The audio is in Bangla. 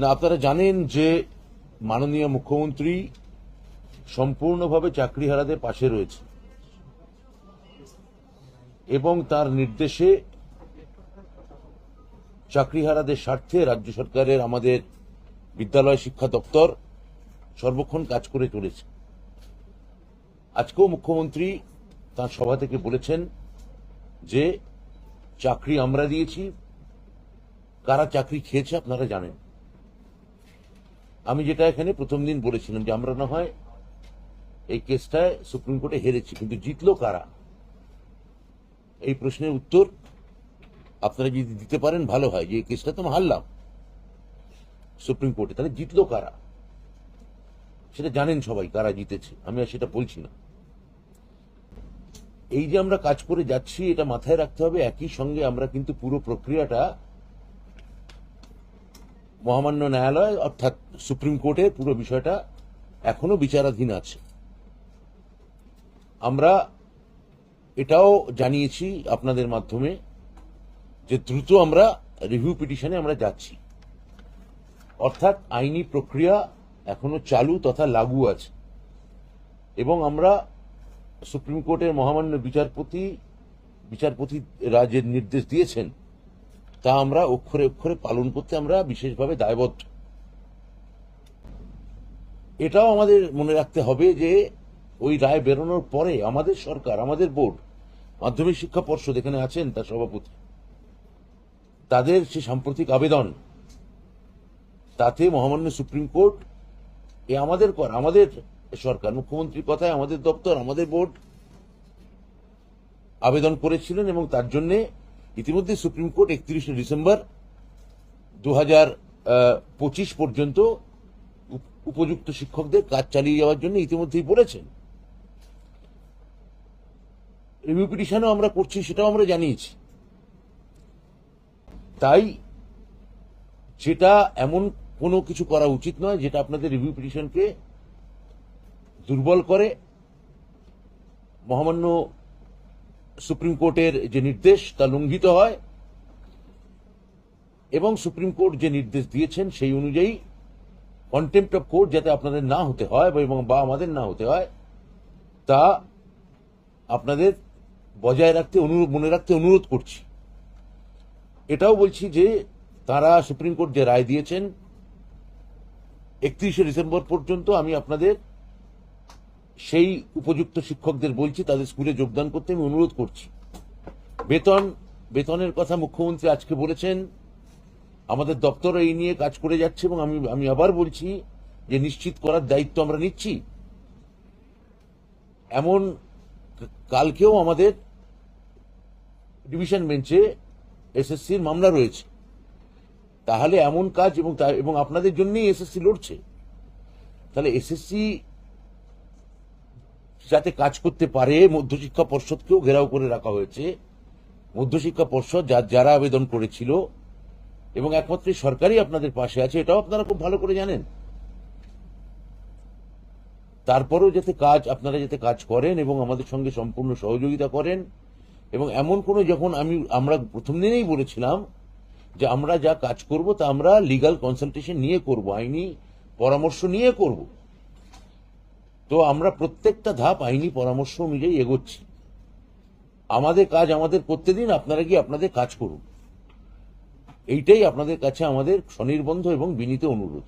না, আপনারা জানেন যে মাননীয় মুখ্যমন্ত্রী সম্পূর্ণভাবে চাকরিহারাদের পাশে রয়েছে এবং তার নির্দেশে চাকরিহারাদের স্বার্থে রাজ্য সরকারের আমাদের বিদ্যালয় শিক্ষা দপ্তর সর্বক্ষণ কাজ করে চলেছে। আজকেও মুখ্যমন্ত্রী তার সভা থেকে বলেছেন যে, চাকরি আমরা দিয়েছি, কারা চাকরি খেয়েছে আপনারা জানেন। আমি যেটা এখানে প্রথম দিন বলেছিলাম যে আমরা না হয় এই কেসটায় সুপ্রিম কোর্টে হেরেছি, কিন্তু জিতলো কারা? এই প্রশ্নের উত্তর আপনারা যদি দিতে পারেন, ভালো হয় যে এই কেসটা তো হারলাম। সুপ্রিম কোর্টে, তাহলে জিতলো কারা? সেটা জানেন সবাই কারা জিতেছে, আমি আর সেটা বলছি না। এই যে আমরা কাজ করে যাচ্ছি, এটা মাথায় রাখতে হবে, একই সঙ্গে আমরা কিন্তু পুরো প্রক্রিয়াটা মহামান্য ন্যায়ালয়, অর্থাৎ সুপ্রিম কোর্টে পুরো বিষয়টা এখনও বিচারাধীন আছে। আমরা এটাও জানিয়েছি আপনাদের মাধ্যমে যে দ্রুত আমরা রিভিউ পিটিশনে আমরা যাচ্ছি। অর্থাৎ আইনি প্রক্রিয়া এখনও চালু তথা লাগু আছে। এবং আমরা সুপ্রিম কোর্টের মহামান্য বিচারপতি বিচারপতিরা যে নির্দেশ দিয়েছেন তা আমরা অক্ষরে অক্ষরে পালন করতে আমরা বিশেষভাবে দায়বদ্ধ। এটাও আমাদের মনে রাখতে হবে যে ওই রায় বেরোনোর পরে আমাদের সরকার, আমাদের বোর্ড, মাধ্যমিক শিক্ষা পর্ষদ এখানে আছেন তার সভাপতি। তাদের সে সাম্প্রতিক আবেদন, তাতে মহামান্য সুপ্রিম কোর্ট এ আমাদের কর, আমাদের সরকার, মুখ্যমন্ত্রীর কথায় আমাদের দপ্তর, আমাদের বোর্ড আবেদন করেছিলেন এবং তার জন্য ইতিমধ্যে সুপ্রিম কোর্ট একত্রিশে ডিসেম্বর দু পর্যন্ত উপ- উপযুক্ত শিক্ষকদের কাজ চালিয়ে যাওয়ার জন্য ইতিমধ্যেই বলেছেন। রিভিউ পিটিশনও আমরা করছি, সেটাও আমরা জানিয়েছি। তাই যেটা এমন কোনো কিছু করা উচিত নয় যেটা আপনাদের রিভিউ পিটিশনকে দুর্বল করে। মহামান্য সুপ্রিম কোর্টের যে নির্দেশ তা লঙ্ঘিত হয় এবং সুপ্রিম কোর্ট যে নির্দেশ দিয়েছেন সেই অনুযায়ী কন্টেম্প্ট অফ কোর্ট যাতে আপনাদের না হতে হয় এবং বা আমাদের না হতে হয়, তা আপনাদের বজায় রাখতে অনুরোধ, মনে রাখতে অনুরোধ করছি। এটাও বলছি যে তারা সুপ্রিম কোর্ট যে রায় দিয়েছেন, একত্রিশে ডিসেম্বর পর্যন্ত আমি আপনাদের সেই উপযুক্ত শিক্ষকদের বলছি, তাদের স্কুলে যোগদান করতে আমি অনুরোধ করছি। বেতন, বেতনের কথা মুখ্যমন্ত্রী আজকে বলেছেন, আমাদের দপ্তর এই নিয়ে কাজ করে যাচ্ছে এবং আমি আমি আবার বলছি যে নিশ্চিত করার দায়িত্ব আমরা নিচ্ছি। এমন কালকেও আমাদের ডিভিশন বেঞ্চে এসএসসির মামলা রয়েছে। তাহলে এমন কাজ এবং এবং আপনাদের জন্যই এসএসসি লড়ছে। তাহলে এসএসসি যাতে কাজ করতে পারে, মধ্যশিক্ষা পর্ষদকেও ঘেরাও করে রাখা হয়েছে। মধ্যশিক্ষা পর্ষদ যারা আবেদন করেছিল, এবং একমাত্র সরকারই আপনাদের পাশে আছে, এটাও আপনারা খুব ভালো করে জানেন। তারপরেও যাতে কাজ আপনারা যাতে কাজ করেন এবং আমাদের সঙ্গে সম্পূর্ণ সহযোগিতা করেন, এবং এমন কোনো যখন আমি আমরা প্রথম দিনেই বলেছিলাম যে আমরা যা কাজ করব তা আমরা লিগাল কনসালটেশন নিয়ে করব, আইনি পরামর্শ নিয়ে করব। তো আমরা প্রত্যেকটা ধাপ আইনি পরামর্শ অনুযায়ী এগোচ্ছি। আমাদের কাজ আমাদের করতে দিন আপনারা কি আপনাদের কাজ করুন। এইটাই আপনাদের কাছে আমাদের স্বনির্বন্ধ এবং বিনীত অনুরোধ।